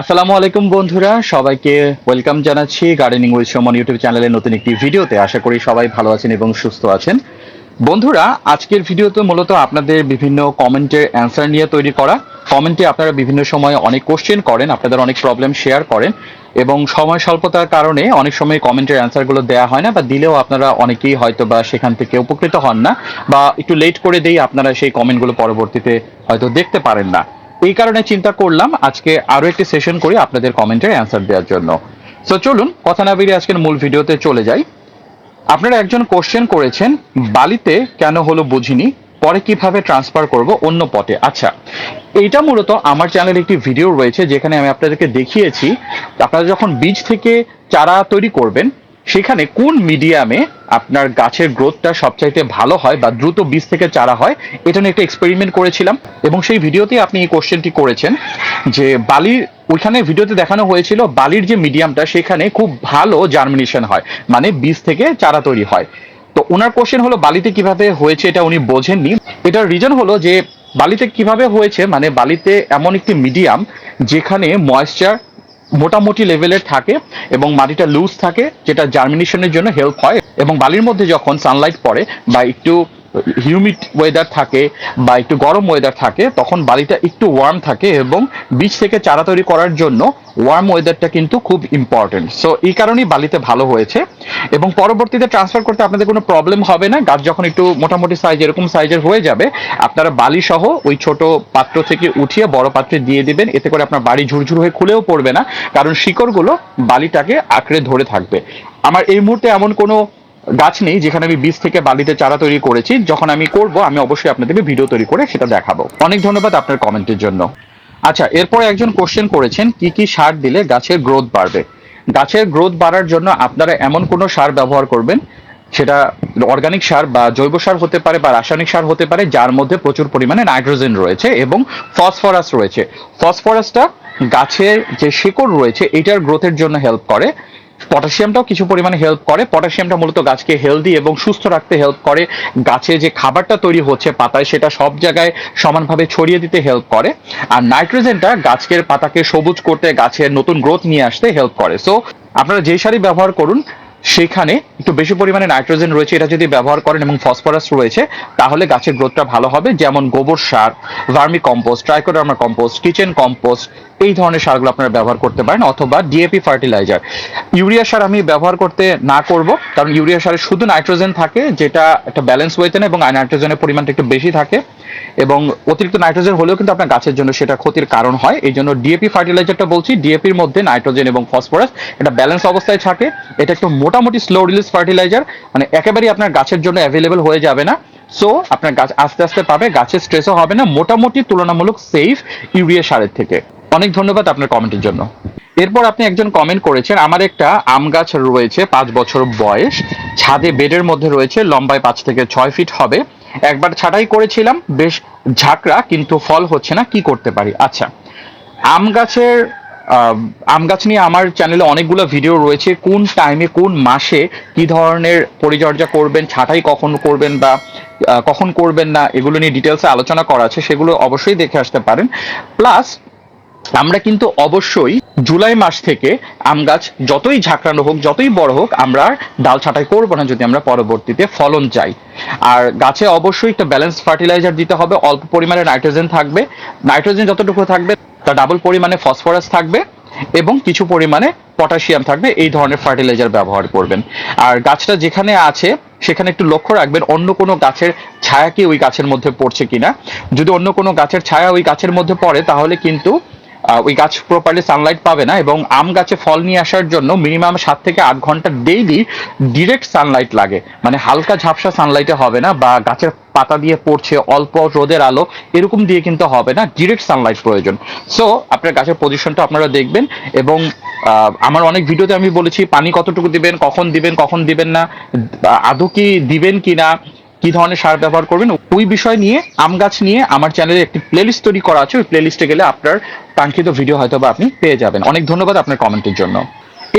আসসালামু আলাইকুম বন্ধুরা, সবাইকে ওয়েলকাম জানাচ্ছি গার্ডেনিং উইথ সমন ইউটিউব চ্যানেলের নতুন একটি ভিডিওতে। আশা করি সবাই ভালো আছেন এবং সুস্থ আছেন। বন্ধুরা, আজকের ভিডিওতে মূলত আপনাদের বিভিন্ন কমেন্টের অ্যান্সার নিয়ে তৈরি করা। কমেন্টে আপনারা বিভিন্ন সময় অনেক কোশ্চেন করেন, আপনাদের অনেক প্রবলেম শেয়ার করেন এবং সময় স্বল্পতার কারণে অনেক সময় কমেন্টের অ্যান্সারগুলো দেওয়া হয় না বা দিলেও আপনারা অনেকেই হয়তো বা সেখান থেকে উপকৃত হন না বা একটু লেট করে দেই আপনারা সেই কমেন্টগুলো পরবর্তীতে হয়তো দেখতে পারেন না। এই কারণে চিন্তা করলাম আজকে আরও একটি সেশন করি আপনাদের কমেন্টের অ্যান্সার দেওয়ার জন্য। সো চলুন, কথা না বেরিয়ে আজকের মূল ভিডিওতে চলে যাই। আপনারা একজন কোশ্চেন করেছেন, বালিতে কেন হলো বুঝিনি, পরে কীভাবে ট্রান্সফার করব অন্য পটে আচ্ছা এইটা মূলত আমার চ্যানেলে একটি ভিডিও রয়েছে, যেখানে আমি আপনাদেরকে দেখিয়েছি, আপনারা যখন বীজ থেকে চারা তৈরি করবেন সেখানে কোন মিডিয়ামে আপনার গাছের গ্রোথটা সবচাইতে ভালো হয় বা দ্রুত বীজ থেকে চারা হয়, এটা নিয়ে একটা এক্সপেরিমেন্ট করেছিলাম এবং সেই ভিডিওতে আপনি এই কোশ্চেনটি করেছেন যে বালির, ওইখানে ভিডিওতে দেখানো হয়েছিল বালির যে মিডিয়ামটা সেখানে খুব ভালো জার্মিনেশন হয় মানে বীজ থেকে চারা তৈরি হয়। তো ওনার কোশ্চেন হলো বালিতে কীভাবে হয়েছে এটা উনি বোঝেননি। এটার রিজন হলো যে বালিতে কীভাবে হয়েছে মানে বালিতে এমন একটি মিডিয়াম যেখানে ময়েশ্চার মোটামুটি লেভেলের থাকে এবং মাটিটা লুজ থাকে, যেটা জার্মিনেশনের জন্য হেল্প হয়। এবং বালির মধ্যে যখন সানলাইট পড়ে বা একটু হিউমিড ওয়েদার থাকে বা একটু গরম ওয়েদার থাকে, তখন বালিটা একটু ওয়ার্ম থাকে এবং বীজ থেকে চারা তৈরি করার জন্য ওয়ার্ম ওয়েদারটা কিন্তু খুব ইম্পর্টেন্ট সো এই কারণেই বালিতে ভালো হয়েছে এবং পরবর্তীতে ট্রান্সফার করতে আপনাদের কোনো প্রবলেম হবে না। গাছ যখন একটু মোটামুটি সাইজ এরকম সাইজের হয়ে যাবে, আপনারা বালি সহ ওই ছোট পাত্র থেকে উঠিয়ে বড় পাত্রে দিয়ে দিবেন। এতে করে আপনার বাড়ি ঝুরঝুর হয়ে খুলেও পড়বে না, কারণ শিকড়গুলো বালিটাকে আঁকড়ে ধরে থাকবে। আমার এই মুহূর্তে এমন কোনো গাছ নেই, যেখানে আমি বীজ থেকে বালিতে চারা তৈরি করেছি, যখন আমি করব, আমি অবশ্যই আপনাদেরকে ভিডিও তৈরি করে সেটা দেখাবো। অনেক ধন্যবাদ আপনার কমেন্টের জন্য। আচ্ছা এরপরে একজন কোশ্চেন করেছেন, কি কি সার দিলে গাছের গ্রোথ বাড়বে? গাছের গ্রোথ বাড়ার জন্য আপনারা এমন কোনো সার ব্যবহার করবেন? সেটা অর্গানিক সার বা জৈব সার হতে পারে বা রাসায়নিক সার হতে পারে, যার মধ্যে প্রচুর পরিমাণে নাইট্রোজেন রয়েছে এবং ফসফরাস রয়েছে। ফসফরাসটা গাছের যে শিকড় রয়েছে, এটার গ্রোথের জন্য হেল্প করে। পটাশিয়ামটাও কিছু পরিমাণে হেল্প করে। পটাশিয়ামটা মূলত গাছকে হেলদি এবং সুস্থ রাখতে হেল্প করে। গাছে যে খাবারটা তৈরি হচ্ছে পাতায়, সেটা সব জায়গায় সমানভাবে ছড়িয়ে দিতে হেল্প করে। আর নাইট্রোজেনটা গাছের পাতাকে সবুজ করতে, গাছের নতুন গ্রোথ নিয়ে আসতে হেল্প করে। সো আপনারা যে সারই ব্যবহার করুন সেখানে একটু বেশি পরিমাণে নাইট্রোজেন রয়েছে, এটা যদি ব্যবহার করেন এবং ফসফরাস রয়েছে, তাহলে গাছের গ্রোথটা ভালো হবে, যেমন গোবর সার, vermi compost trichoderma compost kitchen compost এই ধরনের সারগুলো আপনারা ব্যবহার করতে পারেন, অথবা ডিএপি ফার্টিলাইজার ইউরিয়া সার আমি ব্যবহার করতে না করব, কারণ ইউরিয়া সারে শুধু নাইট্রোজেন থাকে, যেটা একটা ব্যালেন্স ওয়েতে না এবং নাইট্রোজেনের পরিমাণটা একটু বেশি থাকে। এবং অতিরিক্ত নাইট্রোজেন হলেও কিন্তু আপনার গাছের জন্য সেটা ক্ষতির কারণ হয়। এই জন্য ডিএপি ফার্টিলাইজারটা বলছি। ডিএপির মধ্যে নাইট্রোজেন এবং ফসফরাস, এটা ব্যালেন্স অবস্থায় থাকে। এটা একটু মোটামুটি স্লো রিলিজ ফার্টিলাইজার মানে একেবারেই আপনার গাছের জন্য অ্যাভেলেবেল হয়ে যাবে না। সো আপনার গাছ আস্তে আস্তে পাবে, গাছের স্ট্রেসও হবে না। মোটামুটি তুলনামূলক সেফ ইউরিয়া সারের থেকে। অনেক ধন্যবাদ আপনার কমেন্টের জন্য। এরপর আপনি একজন কমেন্ট করেছেন, আমার একটা আম গাছ রয়েছে, পাঁচ বছর বয়স। ছাদে বেডের মধ্যে রয়েছে, লম্বায় পাঁচ থেকে ছয় ফিট হবে। একবার ছাটাই করেছিলাম, বেশ ঝাঁকড়া কিন্তু ফল হচ্ছে না, কি করতে পারি? আচ্ছা আম গাছের আম গাছ নিয়ে আমার চ্যানেলে অনেকগুলো ভিডিও রয়েছে, কোন টাইমে কোন মাসে কি ধরনের পরিচর্যা করবেন, ছাঁটাই কখন করবেন বা কখন করবেন না, এগুলো নিয়ে ডিটেলসে আলোচনা করা আছে, সেগুলো অবশ্যই দেখে আসতে পারেন। প্লাস আমরা কিন্তু অবশ্যই জুলাই মাস থেকে আম গাছ যতই ঝাঁকড়ানো হোক, যতই বড় হোক, আমরা ডাল ছাঁটাই করব না যদি আমরা পরবর্তীতে ফলন চাই। আর গাছে অবশ্যই একটা ব্যালেন্স ফার্টিলাইজার দিতে হবে, অল্প পরিমাণে নাইট্রোজেন থাকবে। নাইট্রোজেন যতটুকু থাকবে তার ডাবল পরিমাণে ফসফরাস থাকবে এবং কিছু পরিমাণে পটাশিয়াম থাকবে। এই ধরনের ফার্টিলাইজার ব্যবহার করবেন। আর গাছটা যেখানে আছে, সেখানে একটু লক্ষ্য রাখবেন, অন্য কোনো গাছের ছায়া কি ওই গাছের মধ্যে পড়ছে কিনা। যদি অন্য কোনো গাছের ছায়া ওই গাছের মধ্যে পড়ে, তাহলে কিন্তু ওই গাছ প্রপারলি সানলাইট পাবে না এবং আম গাছে ফল নিয়ে আসার জন্য মিনিমাম সাত থেকে আট ঘণ্টা ডেইলি ডিরেক্ট সানলাইট লাগে। মানে হালকা ঝাপসা সানলাইটে হবে না বা গাছের পাতা দিয়ে পড়ছে, অল্প রোদের আলো, এরকম দিয়ে কিন্তু হবে না ডিরেক্ট সানলাইট প্রয়োজন। সো আপনার গাছের পজিশনটা আপনারা দেখবেন এবং আমার অনেক ভিডিওতে আমি বলেছি, পানি কতটুকু দিবেন, কখন দিবেন কখন দিবেন না, আদৌ কি দিবেন কি না কি ধরনের সার ব্যবহার করবেন, ওই বিষয় নিয়ে, আম গাছ নিয়ে আমার চ্যানেলে একটি প্লেলিস্ট তৈরি করা আছে, ওই প্লেলিস্টে গেলে আপনার কাঙ্ক্ষিত ভিডিও হয়তো বা আপনি পেয়ে যাবেন। অনেক ধন্যবাদ আপনার কমেন্টের জন্য।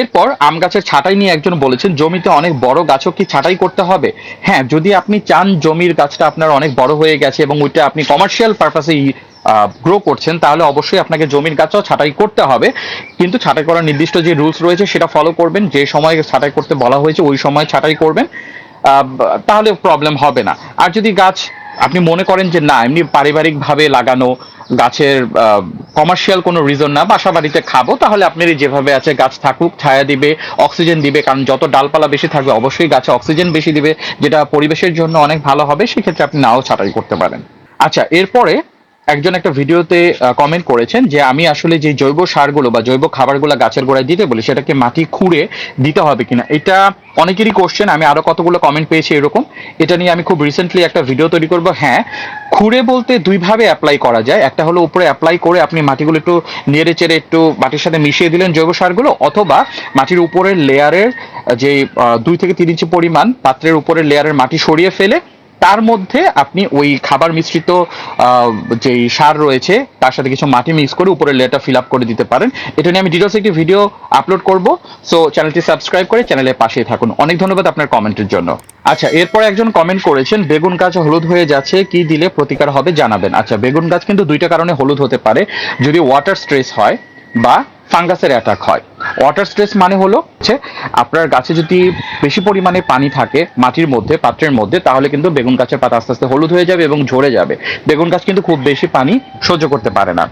এরপর আম গাছের ছাঁটাই নিয়ে একজন বলেছেন, জমিতে অনেক বড় গাছও কি ছাঁটাই করতে হবে? হ্যাঁ যদি আপনি চান জমির গাছটা আপনার অনেক বড় হয়ে গেছে এবং ওইটা আপনি কমার্শিয়াল পারপাসে গ্রো করছেন, তাহলে অবশ্যই আপনাকে জমির গাছও ছাঁটাই করতে হবে। কিন্তু ছাঁটাই করার নির্দিষ্ট যে রুলস রয়েছে, সেটা ফলো করবেন। যে সময় ছাঁটাই করতে বলা হয়েছে, ওই সময় ছাঁটাই করবেন। তাহলে প্রবলেম হবে না। আর যদি গাছ, আপনি মনে করেন যে না, এমনি পারিবারিকভাবে লাগানো গাছের কমার্শিয়াল কোনো রিজন না, বাসা বাড়িতে খাব, তাহলে আপনার যেভাবে আছে, গাছ থাকুক, ছায়া দিবে অক্সিজেন দিবে, কারণ যত ডালপালা বেশি থাকবে, অবশ্যই গাছে অক্সিজেন বেশি দিবে, যেটা পরিবেশের জন্য অনেক ভালো হবে, সেক্ষেত্রে আপনি নাও ছাটাই করতে পারেন। আচ্ছা এরপরে একজন একটা ভিডিওতে কমেন্ট করেছেন যে আমি আসলে যে জৈব সারগুলো বা জৈব খাবারগুলো গাছের গোড়ায় দিতে বলি, সেটাকে মাটি খুঁড়ে দিতে হবে কিনা, এটা অনেকেরই কোশ্চেন আমি আরও কতগুলো কমেন্ট পেয়েছি এরকম, এটা নিয়ে আমি খুব রিসেন্টলি একটা ভিডিও তৈরি করব। হ্যাঁ খুঁড়ে বলতে দুইভাবে অ্যাপ্লাই করা যায়, একটা হলো উপরে অ্যাপ্লাই করে আপনি মাটিগুলো একটু নেড়ে চেড়ে একটু মাটির সাথে মিশিয়ে দিলেন জৈব সারগুলো, অথবা মাটির উপরের লেয়ারের যে দুই থেকে তিন ইঞ্চি পরিমাণ পাত্রের উপরের লেয়ারের মাটি সরিয়ে ফেলে তার মধ্যে আপনি ওই খাবার মিশ্রিত যেই সার রয়েছে, তার সাথে কিছু মাটি মিক্স করে উপরে লেয়ারটা ফিল আপ করে দিতে পারেন। এটা নিয়ে আমি ডিটেলস একটি ভিডিও আপলোড করব। সো চ্যানেলটি সাবস্ক্রাইব করে চ্যানেলের পাশেই থাকুন। অনেক ধন্যবাদ আপনার কমেন্টের জন্য। আচ্ছা এরপর একজন কমেন্ট করেছেন, বেগুন গাছ হলুদ হয়ে যাচ্ছে, কি দিলে প্রতিকার হবে জানাবেন। আচ্ছা বেগুন গাছ কিন্তু দুইটা কারণে হলুদ হতে পারে। যদি ওয়াটার স্ট্রেস হয় বা ফাঙ্গাসের অ্যাটাক হয়। ওয়াটার স্ট্রেস মানে হলো হচ্ছে আপনার গাছে যদি বেশি পরিমাণে পানি থাকে মাটির মধ্যে, পাত্রের মধ্যে, তাহলে কিন্তু বেগুন গাছের পাতা আস্তে আস্তে হলুদ হয়ে যাবে এবং ঝরে যাবে। বেগুন গাছ কিন্তু খুব বেশি পানি সহ্য করতে পারে না।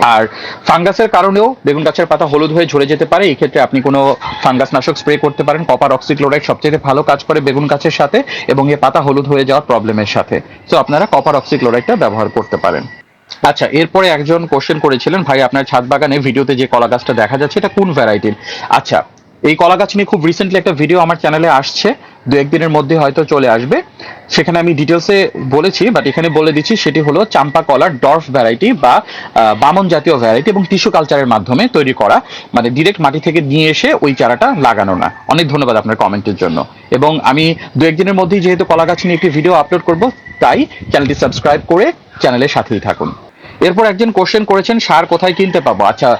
আর ফাঙ্গাসের কারণেও বেগুন গাছের পাতা হলুদ হয়ে ঝরে যেতে পারে। এই ক্ষেত্রে আপনি কোনো ফাঙ্গাস নাশক স্প্রে করতে পারেন। কপার অক্সিক্লোরাইড সবচেয়ে ভালো কাজ করে বেগুন গাছের সাথে এবং এ পাতা হলুদ হয়ে যাওয়ার প্রবলেমের সাথে। তো আপনারা কপার অক্সিক্লোরাইডটা ব্যবহার করতে পারেন। আচ্ছা এরপরে একজন কোশ্চেন করেছিলেন, ভাই, আপনার ছাদ বাগানে ভিডিওতে যে কলা গাছটা দেখা যাচ্ছে, এটা কোন ভ্যারাইটির আচ্ছা এই কলা গাছ নিয়ে খুব রিসেন্টলি একটা ভিডিও আমার চ্যানেলে আসছে, দু একদিনের মধ্যে হয়তো চলে আসবে। সেখানে আমি ডিটেলসে বলেছি বাট এখানে বলে দিচ্ছি, সেটি হলো চাম্পা কলার ডর্ফ ভ্যারাইটি বা বামন জাতীয় ভ্যারাইটি এবং টিস্যু কালচারের মাধ্যমে তৈরি করা। মানে ডিরেক্ট মাটি থেকে নিয়ে এসে ওই চারাটা লাগানো না। অনেক ধন্যবাদ আপনার কমেন্টের জন্য। এবং আমি দু একদিনের মধ্যেই যেহেতু কলা গাছ নিয়ে একটি ভিডিও আপলোড করব, তাই চ্যানেলটি সাবস্ক্রাইব করে চ্যানেলের সাথেই থাকুন। এরপর একজন কোশ্চেন করেছেন, সার কোথায় কিনতে পাবো? আচ্ছা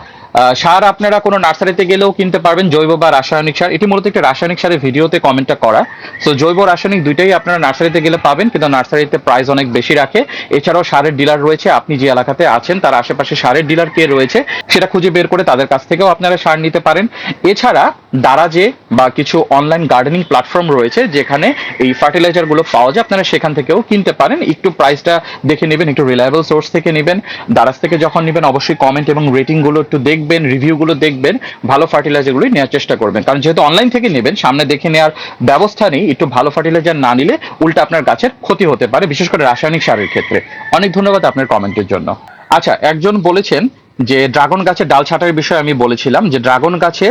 সার আপনারা কোনো নার্সারিতে গেলেও কিনতে পারবেন, জৈব বা রাসায়নিক সার। এটি মূলত একটা রাসায়নিক সারের ভিডিওতে কমেন্টটা করা। সো জৈব রাসায়নিক দুইটাই আপনারা নার্সারিতে গেলে পাবেন, কিন্তু নার্সারিতে প্রাইস অনেক বেশি রাখে। এছাড়াও সারের ডিলার রয়েছে, আপনি যে এলাকাতে আছেন, তার আশেপাশে সারের ডিলার কে রয়েছে, সেটা খুঁজে বের করে তাদের কাছ থেকেও আপনারা সার নিতে পারেন। এছাড়া দারাজে বা কিছু অনলাইন গার্ডেনিং প্ল্যাটফর্ম রয়েছে, যেখানে এই ফার্টিলাইজারগুলো পাওয়া যায়। আপনারা সেখান থেকেও কিনতে পারেন। একটু প্রাইসটা দেখে নেবেন, একটু রিলায়েবল সোর্স থেকে নেবেন। দারাজ থেকে যখন নেবেন, অবশ্যই কমেন্ট এবং রেটিংগুলো একটু দেখবেন রিভিউ গুলো দেখবেন। ভালো ফার্টিলাইজারগুলো নেওয়ার চেষ্টা করবেন। কারণ যেহেতু অনলাইন থেকে নেবেন, সামনে দেখে নেওয়ার ব্যবস্থা নেই। একটু ভালো ফার্টিলাইজার না নিলে উল্টা আপনার গাছের ক্ষতি হতে পারে, বিশেষ করে রাসায়নিক সারের ক্ষেত্রে। অনেক ধন্যবাদ আপনার কমেন্টের জন্য। আচ্ছা একজন বলেছেন যে ড্রাগন গাছের ডাল ছাঁটার বিষয়ে আমি বলেছিলাম যে ড্রাগন গাছে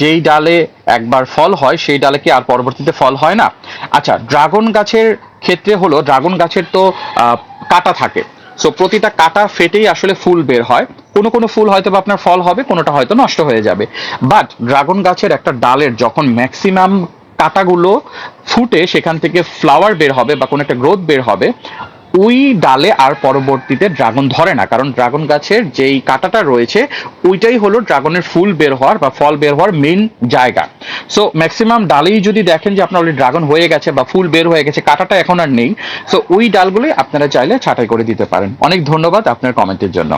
যেই ডালে একবার ফল হয়, সেই ডালে কি আর পরবর্তীতে ফল হয় না? আচ্ছা ড্রাগন গাছের ক্ষেত্রে হলো, ড্রাগন গাছের তো কাটা থাকে। সো প্রতিটা কাটা ফেটেই আসলে ফুল বের হয়। কোনো কোনো ফুল হয়তো বা আপনার ফল হবে, কোনোটা হয়তো নষ্ট হয়ে যাবে। বাট ড্রাগন গাছের একটা ডালের যখন ম্যাক্সিমাম কাটাগুলো ফুটে, সেখান থেকে ফ্লাওয়ার বের হবে বা কোনো একটা গ্রোথ বের হবে ওই ডালে আর পরবর্তীতে ড্রাগন ধরে না, কারণ ড্রাগন গাছের যেই কাঁটাটা রয়েছে, ওইটাই হলো ড্রাগনের ফুল বের হওয়ার বা ফল বের হওয়ার মেইন জায়গা। সো ম্যাক্সিমাম ডালেই যদি দেখেন যে আপনার অলরেডি ড্রাগন হয়ে গেছে বা ফুল বের হয়ে গেছে, কাঁটাটা এখন আর নেই। সো ওই ডালগুলোই আপনারা চাইলে ছাঁটাই করে দিতে পারেন। অনেক ধন্যবাদ আপনার কমেন্টের জন্য।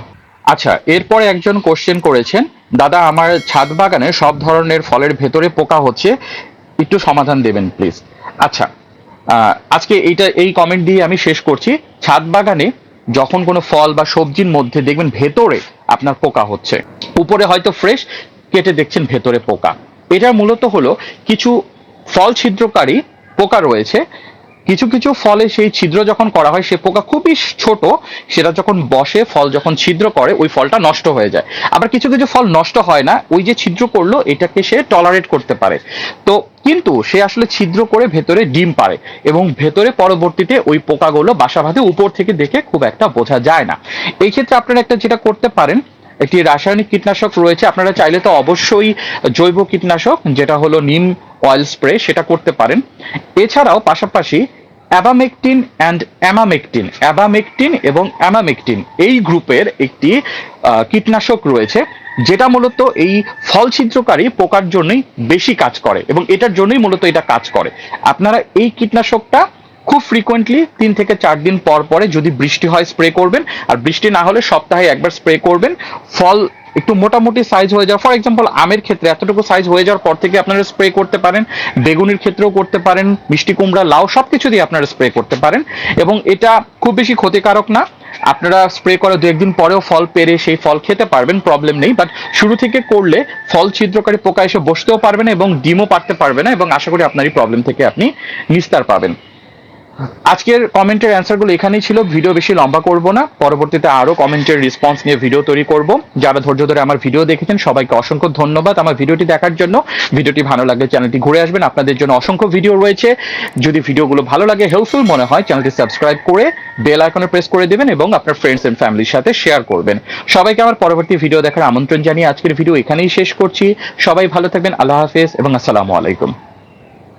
আচ্ছা এরপরে একজন কোশ্চেন করেছেন, দাদা, আমার ছাদ বাগানে সব ধরনের ফলের ভেতরে পোকা হচ্ছে, একটু সমাধান দেবেন প্লিজ আচ্ছা আজকে এইটা, এই কমেন্ট দিয়ে আমি শেষ করছি। ছাদ বাগানে যখন কোনো ফল বা সবজির মধ্যে দেখবেন ভেতরে আপনার পোকা হচ্ছে, উপরে হয়তো ফ্রেশ কেটে দেখছেন ভেতরে পোকা। এটা মূলত হলো কিছু ফল ছিদ্রকারী পোকা রয়েছে কিছু কিছু ফলে সেই ছিদ্র যখন করা হয়, সে পোকা খুবই ছোট, সেটা যখন বসে, ফল যখন ছিদ্র করে, ওই ফলটা নষ্ট হয়ে যায়। আবার কিছু কিছু ফল নষ্ট হয় না, ওই যে ছিদ্র করল, এটাকে সে টলারেট করতে পারে। তো কিন্তু সে আসলে ছিদ্র করে ভেতরে ডিম পারে এবং ভেতরে পরবর্তীতে ওই পোকাগুলো বাসা বাঁধে, উপর থেকে দেখে খুব একটা বোঝা যায় না। এই ক্ষেত্রে আপনারা একটা যেটা করতে পারেন, একটি রাসায়নিক কীটনাশক রয়েছে, আপনারা চাইলে তো অবশ্যই জৈব কীটনাশক, যেটা হলো নিম অয়েল স্প্রে সেটা করতে পারেন। এছাড়াও পাশাপাশি অ্যাবামেকটিন অ্যান্ড অ্যামামেকটিন, অ্যাবামেকটিন এবং অ্যামামেকটিন এই গ্রুপের একটি কীটনাশক রয়েছে, যেটা মূলত এই ফল ছিদ্রকারী পোকার জন্যই বেশি কাজ করে এবং এটার জন্যই মূলত এটা কাজ করে। আপনারা এই কীটনাশকটা খুব ফ্রিকোয়েন্টলি তিন থেকে চার দিন পর পরে যদি বৃষ্টি হয় স্প্রে করবেন, আর বৃষ্টি না হলে সপ্তাহে একবার স্প্রে করবেন, ফল একটু মোটামুটি সাইজ হয়ে যাওয়া ফর এক্সাম্পল আমের ক্ষেত্রে এতটুকু সাইজ হয়ে যাওয়ার পর থেকে আপনারা স্প্রে করতে পারেন, বেগুনের ক্ষেত্রেও করতে পারেন, মিষ্টি কুমড়া, লাউ, সবকিছু দিয়ে আপনারা স্প্রে করতে পারেন। এবং এটা খুব বেশি ক্ষতিকারক না, আপনারা স্প্রে করে দু একদিন পরেও ফল পেরে সেই ফল খেতে পারবেন প্রবলেম নেই। বাট শুরু থেকে করলে ফল ছিদ্রকারী পোকা এসে বসতেও পারবে না এবং ডিমও পারতে পারবে না এবং আশা করি আপনার এই প্রবলেম থেকে আপনি নিস্তার পাবেন। আজকের কমেন্টের অ্যান্সারগুলো এখানেই ছিল। ভিডিও বেশি লম্বা করব না। পরবর্তীতে আরও কমেন্টের রেসপন্স নিয়ে ভিডিও তৈরি করব। যারা ধৈর্য ধরে আমার ভিডিও দেখেছেন, সবাইকে অসংখ্য ধন্যবাদ আমার ভিডিওটি দেখার জন্য। ভিডিওটি ভালো লাগলে চ্যানেলটি ঘুরে আসবেন। আপনাদের জন্য অসংখ্য ভিডিও রয়েছে। যদি ভিডিওগুলো ভালো লাগে হেল্পফুল মনে হয়, চ্যানেলটি সাবস্ক্রাইব করে বেল আইকনে প্রেস করে দেবেন এবং আপনার ফ্রেন্ডস এন্ড ফ্যামিলির সাথে শেয়ার করবেন। সবাইকে আমার পরবর্তী ভিডিও দেখার আমন্ত্রণ জানিয়ে আজকের ভিডিও এখানেই শেষ করছি। সবাই ভালো থাকবেন। আল্লাহ হাফেজ এবং আসসালামু আলাইকুম।